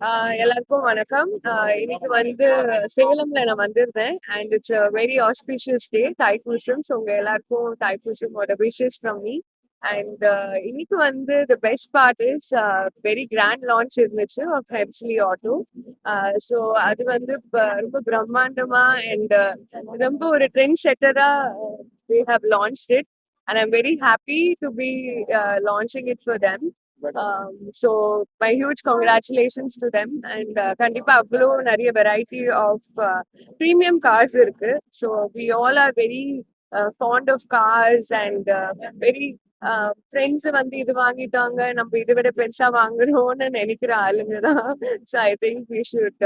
எல்லாருக்கும் வணக்கம். இன்னைக்கு வந்து சேலம்ல நான் வந்திருந்தேன். And it's very auspicious day Thaipusam so உங்க எல்லாருக்கும் தைப்பூசமோட விஷஸ் ஃப்ரம் மீ அண்ட் இன்னைக்கு வந்து the best part is very grand launch இருந்துச்சு ஆஃப் ஹெப்ஸ்லி ஆட்டோ ஸோ அது வந்து ரொம்ப பிரம்மாண்டமா அண்ட் ரொம்ப ஒரு trend செட்டரா we have launch it and I'm very happy to be launching it for for them uh, um, my so my huge congratulations to uh, கண்டிப்பா அவ்வளோ நிறைய வெரைட்டி ஆஃப் ப்ரீமியம் கார்ஸ் இருக்கு. So we all are very fond of cars and very friends வந்து இது வாங்கிட்டாங்க. நம்ம இதை விட பெருசா வாங்கணும்னு நினைக்கிற ஆளுங்க தான். So I think we should